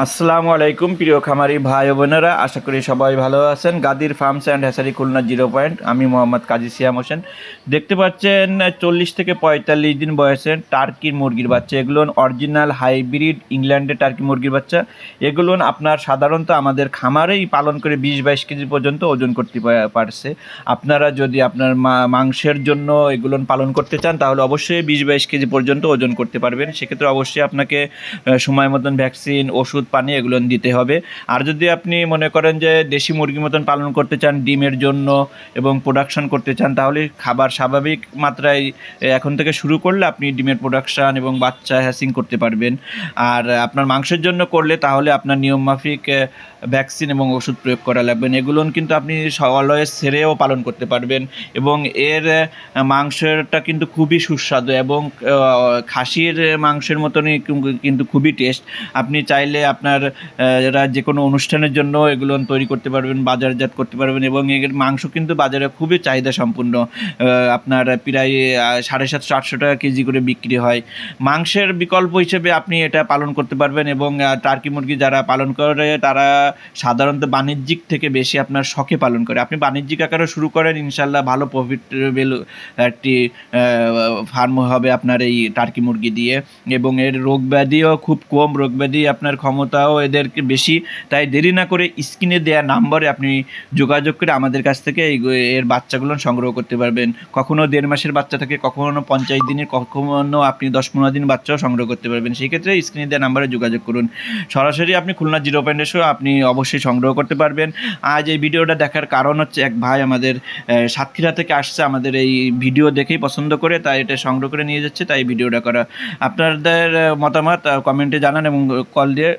আসসালামু আলাইকুম, প্রিয় খামারি ভাই বোনেরা। আশা করি সবাই ভালো আছেন। Gadir farms and hatchery Khulna zero point. আমি মোহাম্মদ কাজী সিয়াম হোসেন। দেখতে পাচ্ছেন, চল্লিশ থেকে পঁয়তাল্লিশ দিন বয়সে টার্কির মুরগির বাচ্চা। এগুলো অরিজিনাল হাইব্রিড ইংল্যান্ডের টার্কি মুরগির বাচ্চা। এগুলো আপনার সাধারণত আমাদের খামারেই পালন করে বিশ বাইশ কেজি পর্যন্ত ওজন করতে পারছে। আপনারা যদি আপনার মাংসের জন্য এগুলো পালন করতে চান, তাহলে অবশ্যই বিশ বাইশ কেজি পর্যন্ত ওজন করতে পারবেন। সেক্ষেত্রে অবশ্যই আপনাকে সময় মতন ভ্যাকসিন, ওষুধ পানি এগুলো দিতে হবে। আর যদি আপনি মনে করেন যে দেশি মুরগির মতন পালন করতে চান, ডিমের জন্য এবং প্রোডাকশন করতে চান, তাহলে খাবার স্বাভাবিক মাত্রায় এখন থেকে শুরু করলে আপনি ডিমের প্রোডাকশান এবং বাচ্চা হ্যাসিং করতে পারবেন। আর আপনার মাংসের জন্য করলে তাহলে আপনার নিয়ম মাফিক ভ্যাকসিন এবং ওষুধ প্রয়োগ করা লাগবে। এগুলো কিন্তু আপনি অলওয়েজ সেরেও পালন করতে পারবেন এবং এর মাংসটা কিন্তু খুবই সুস্বাদু এবং খাসির মাংসের মতনই কিন্তু খুবই টেস্ট আপনি চাইলে আপনার এরা যে কোনো অনুষ্ঠানের জন্য এগুলো তৈরি করতে পারবেন, বাজারজাত করতে পারবেন এবং এর মাংস কিন্তু বাজারে খুবই চাহিদা সম্পূর্ণ আপনার প্রায় সাড়ে সাতশো, আটশো টাকা কেজি করে বিক্রি হয়। মাংসের বিকল্প হিসেবে আপনি এটা পালন করতে পারবেন এবং টার্কি মুরগি যারা পালন করে, তারা সাধারণত বাণিজ্যিক থেকে বেশি আপনার শখে পালন করে। আপনি বাণিজ্যিক আকারে শুরু করেন ইনশাল্লাহ ভালো প্রফিটেবল একটি ফার্ম হবে আপনার এই টার্কি মুরগি দিয়ে এবং এর রোগ ব্যাধিও খুব কম, রোগ ব্যাধি আপনার ক্ষমতাও এদেরকে বেশি, তাই দেরি না করে স্ক্রিনে দেওয়া নাম্বারে আপনি যোগাযোগ করে আমাদের কাছ থেকে এর বাচ্চাগুলো সংগ্রহ করতে পারবেন। কখনও দেড় মাসের বাচ্চা থাকে, কখনো পঞ্চাশ দিনের, কখনো আপনি দশ পনেরো দিন বাচ্চাও সংগ্রহ করতে পারবেন। সেই ক্ষেত্রে স্ক্রিনে দেওয়া নাম্বারে যোগাযোগ করুন। সরাসরি আপনি খুলনা জিরো পয়েন্ট এসেও আপনি অবশ্যই সংগ্রহ করতে পারবেন। আজ এই ভিডিওটা দেখার কারণ হচ্ছে এক ভাই আমাদের সাতক্ষীরা থেকে আসছে আমাদের এই ভিডিও দেখেই পছন্দ করে, তাই এটা সংগ্রহ করে নিয়ে যাচ্ছে, তাই ভিডিওটা করা। আপনাদের মতামত কমেন্টে জানান এবং কল দিয়ে